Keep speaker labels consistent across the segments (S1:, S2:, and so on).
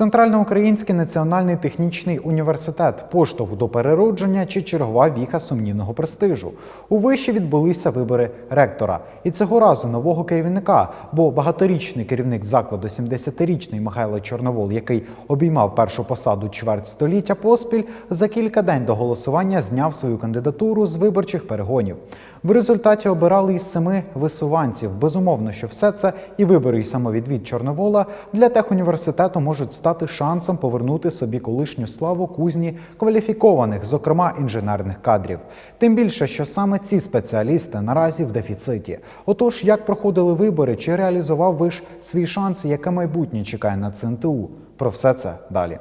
S1: Центральноукраїнський національний технічний університет, поштовх до переродження чи чергова віха сумнівного престижу. У виші відбулися вибори ректора. І цього разу нового керівника, бо багаторічний керівник закладу, 70-річний Михайло Чорновол, який обіймав першу посаду чверть століття поспіль, за кілька день до голосування зняв свою кандидатуру з виборчих перегонів. В результаті обирали із семи висуванців. Безумовно, що все це і вибори, і самовідвід Чорновола для техуніверситету можуть стати шансом повернути собі колишню славу кузні кваліфікованих, зокрема інженерних кадрів. Тим більше, що саме ці спеціалісти наразі в дефіциті. Отож, як проходили вибори, чи реалізував виш свій шанс, яке майбутнє чекає на ЦНТУ? Про все це далі.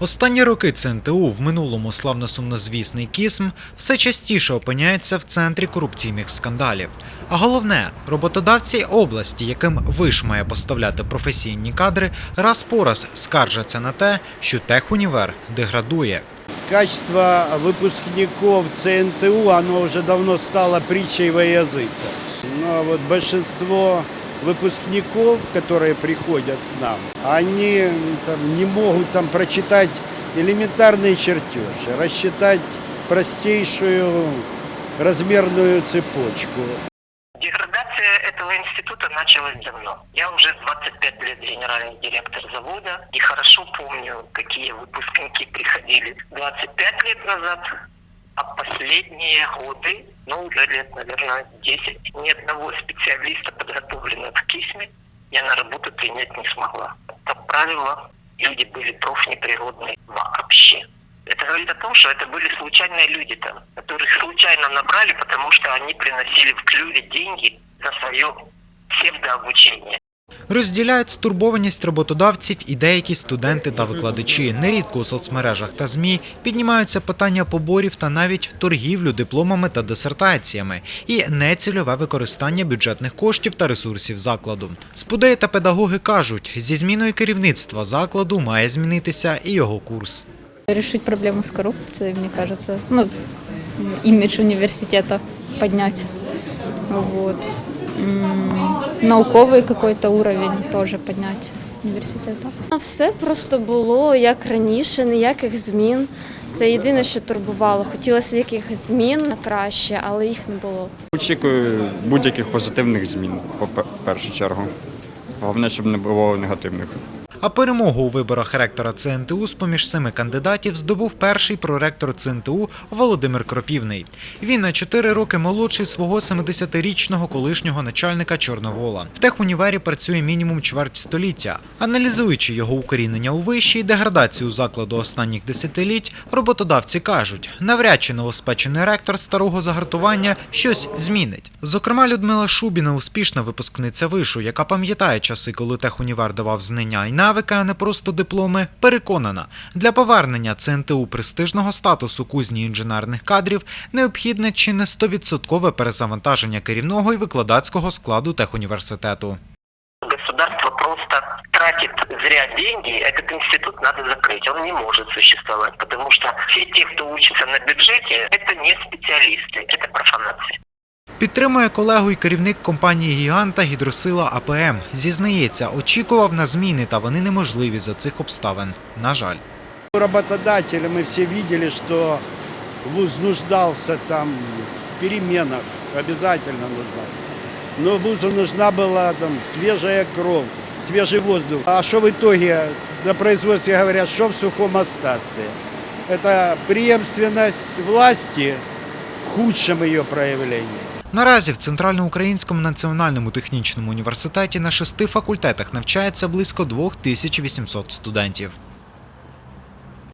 S1: Останні роки ЦНТУ, в минулому славно-сумнозвісний кісм, все частіше опиняється в центрі корупційних скандалів. А головне, роботодавці області, яким виш має поставляти професійні кадри, раз по раз скаржаться на те, що техунівер деградує.
S2: Качество выпускников ЦНТУ, оно уже давно стало притчей во языцах. Но вот большинство выпускников, которые приходят к нам, они там, не могут там прочитать элементарные чертежи, рассчитать простейшую размерную цепочку.
S3: Деградация этого института началась давно. Я уже 25 лет генеральный директор завода и хорошо помню, какие выпускники приходили 25 лет назад, а последние годы, ну уже лет, наверное, 10, ни одного специалиста, подготовленного в КИСМе, я на работу принять не смогла. Как правило, люди были профнепригодны вообще. Это говорит о том, что это были случайные люди там, которых случайно набрали, потому что они приносили в клюве деньги за свое псевдообучение.
S1: Розділяють стурбованість роботодавців і деякі студенти та викладачі. Нерідко у соцмережах та ЗМІ піднімаються питання поборів та навіть торгівлю дипломами та дисертаціями і нецільове використання бюджетних коштів та ресурсів закладу. Спудеї та педагоги кажуть, зі зміною керівництва закладу має змінитися і його курс.
S4: решить проблему с коррупцией, мне кажется. Ну, имидж университета поднять. Вот. М, Науковый какой-то уровень тоже поднять університету.
S5: А Все просто було як раніше, ніяких змін. Це єдине, що турбувало. Хотілося якихось змін на краще, але їх не було.
S6: Очікую будь-яких позитивних змін по в першу чергу. Головне, щоб не було негативних.
S1: А перемогу у виборах ректора ЦНТУ з поміж семи кандидатів здобув перший проректор ЦНТУ Володимир Кропівний. Він на 4 роки молодший свого 70-річного колишнього начальника Чорновола. В техунівері працює мінімум чверть століття. Аналізуючи його укорінення у вищій деградацію закладу останніх десятиліть, роботодавці кажуть, навряд чи новоспечений ректор старого загартування щось змінить. Зокрема, Людмила Шубіна успішна випускниця вишу, яка пам'ятає часи, коли техунівер давав знання і навики, а не просто дипломи, переконана, для повернення ЦНТУ престижного статусу кузні інженерних кадрів необхідне чи не 100% перезавантаження керівного і викладацького складу техуніверситету.
S3: Государство просто тратит зря деньги, этот институт надо закрыть. Он не может существовать, потому что все те, кто учится на бюджете, это не специалисты, это профанация.
S1: Підтримує колегу і керівник компанії Гіганта Гідросила АПМ. Зізнається, очікував на зміни, та вони неможливі за цих обставин. На жаль.
S2: Работодатели мы все видели, что вуз нуждался там в переменах, обязательно нуждался. Но вузу нужна была там свежая кровь, свежий воздух. А что в итоге на производстве говорят, что в сухом остатстве? Это преемственность власти в худшем ее проявлении.
S1: Наразі в Центральноукраїнському національному технічному університеті на шести факультетах навчається близько 2800 студентів.